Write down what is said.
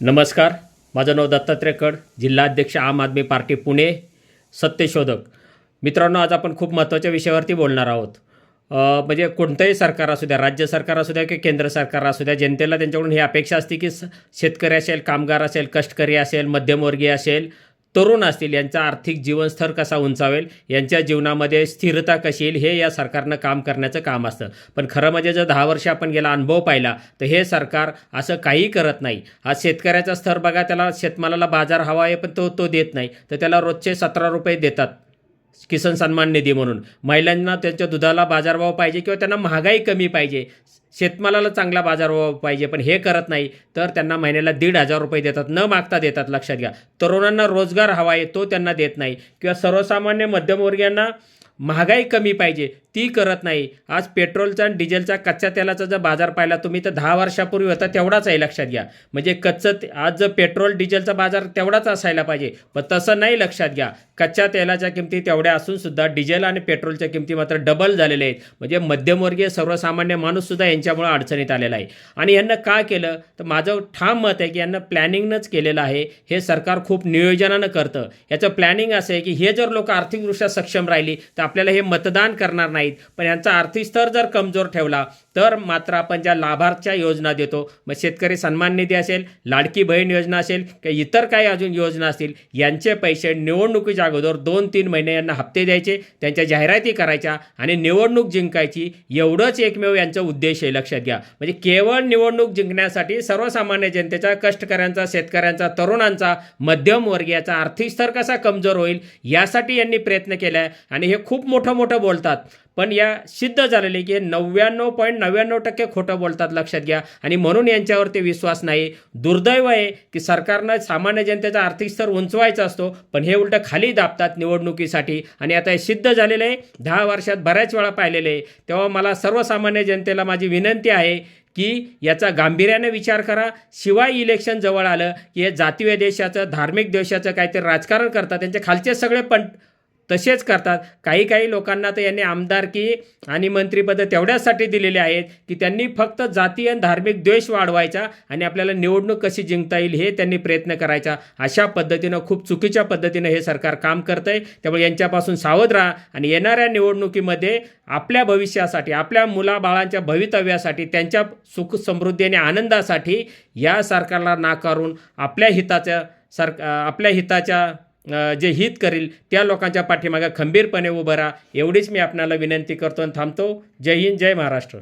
नमस्कार माझं नाव दत्तात्रय कड जिल्हाध्यक्ष आम आदमी पार्टी पुणे सत्यशोधक. मित्रांनो आज आपण खूप महत्त्वाच्या विषयावरती बोलणार आहोत. म्हणजे कोणतंही सरकार असू द्या राज्य सरकार असू द्या की केंद्र सरकार असू द्या जनतेला त्यांच्याकडून ही अपेक्षा असते की स शेतकरी असेल कामगार असेल कष्टकरी असेल मध्यमवर्गीय असेल तरुण असतील यांचा आर्थिक जीवनस्तर कसा उंचावेल यांच्या जीवनामध्ये स्थिरता कशी येईल हे या सरकारनं काम करण्याचं काम असतं. पण खरं म्हणजे जर दहा वर्ष आपण गेला अनुभव पाहिला तर हे सरकार असं काही करत नाही. आज शेतकऱ्याचा स्तर बघा त्याला शेतमालाला बाजार हवा आहे पण तो तो देत नाही. तर त्याला रोजचे सतरा रुपये देतात. किसन सन्मान निधी म्हणून. महिलांना त्यांच्या दुधाला बाजारभाव पाहिजे किंवा त्यांना महागाई कमी पाहिजे. शेतमालाला चांगला बाजारभाव पाहिजे पण हे करत नाही तर त्यांना महिन्याला दीड हजार रुपये देतात न मागता देतात लक्षात घ्या. तरुणांना रोजगार हवा आहे तो त्यांना देत नाही. किंवा सर्वसामान्य मध्यमवर्गीयांना महागाई कमी पाहिजे ती करत नाही. आज पेट्रोलचा आणि डिझेलचा कच्च्या तेलाचा जर बाजार पाहिला तुम्ही तर दहा वर्षापूर्वी होता तेवढाच आहे लक्षात घ्या. म्हणजे कच्चं ते- आज जर पेट्रोल डिझेलचा बाजार तेवढाच असायला पाहिजे. पण तसं नाही लक्षात घ्या. कच्च्या तेलाच्या किमती तेवढ्या असून सुद्धा डिझेल आणि पेट्रोलच्या किमती मात्र डबल झालेल्या आहेत. म्हणजे मध्यमवर्गीय सर्वसामान्य माणूससुद्धा यांच्यामुळे अडचणीत आलेला आहे. आणि यांना का केलं? तर माझं ठाम मत आहे की यांना प्लॅनिंगनंच केलेलं आहे. हे सरकार खूप नियोजनानं करतं. याचं प्लॅनिंग असं आहे की हे जर लोक आर्थिकदृष्ट्या सक्षम राहिली तर आपल्याला हे मतदान करणार नाही आहेत पण यांचा आर्थिक स्तर जर कमजोर ठेवला तर मात्र आपण ज्या लाभार्थच्या योजना देतो मग शेतकरी सन्मान निधी असेल लाडकी बहीण योजना असेल किंवा इतर काही अजून योजना असतील यांचे पैसे निवडणुकीच्या अगोदर दोन तीन महिने यांना हप्ते द्यायचे त्यांच्या जाहिराती करायच्या आणि निवडणूक जिंकायची एवढंच एकमेव यांचा उद्देश आहे लक्षात घ्या. म्हणजे केवळ निवडणूक जिंकण्यासाठी सर्वसामान्य जनतेचा कष्टकऱ्यांचा शेतकऱ्यांचा तरुणांचा मध्यमवर्गीयाचा आर्थिक स्तर कसा कमजोर होईल यासाठी यांनी प्रयत्न केला आहे आणि हे खूप मोठं मोठं बोलतात. पण या सिद्ध झालेले की नव्याण्णव पॉईंट नव्याण्णव टक्के खोटं बोलतात लक्षात घ्या. आणि म्हणून यांच्यावरती विश्वास नाही. दुर्दैव आहे की सरकारनं सामान्य जनतेचा आर्थिक स्तर उंचवायचा असतो पण हे उलटं खाली दाबतात निवडणुकीसाठी. आणि आता हे सिद्ध झालेलं आहे दहा वर्षात बऱ्याच वेळा पाहिलेलं आहे. तेव्हा मला सर्वसामान्य जनतेला माझी विनंती आहे की याचा गांभीर्याने विचार करा. शिवाय इलेक्शन जवळ आलं की हे जातीय देशाचं धार्मिक देशाचं काहीतरी राजकारण करतात. त्यांचे खालचे सगळे पण तसेच करतात. काही काही लोकांना तर यांनी आमदारकी आणि मंत्रिपद तेवढ्यासाठी दिलेली आहेत की त्यांनी फक्त जातीय आणि धार्मिक द्वेष वाढवायचा आणि आपल्याला निवडणूक कशी जिंकता येईल हे त्यांनी प्रयत्न करायचा. अशा पद्धतीनं खूप चुकीच्या पद्धतीनं हे सरकार काम करतं आहे त्यामुळे यांच्यापासून सावध राहा आणि येणाऱ्या निवडणुकीमध्ये आपल्या भविष्यासाठी आपल्या मुलाबाळांच्या भवितव्यासाठी त्यांच्या सुख समृद्धी आणि आनंदासाठी या सरकारला नाकारून आपल्या हिताच्या सर आपल्या हिताच्या जे हित करील त्या लोकांच्या पाठीमागे खंबीरपणे उभं राहा. एवढीच मी आपणाला विनंती करतो आणि थांबतो. जय हिंद जय महाराष्ट्र.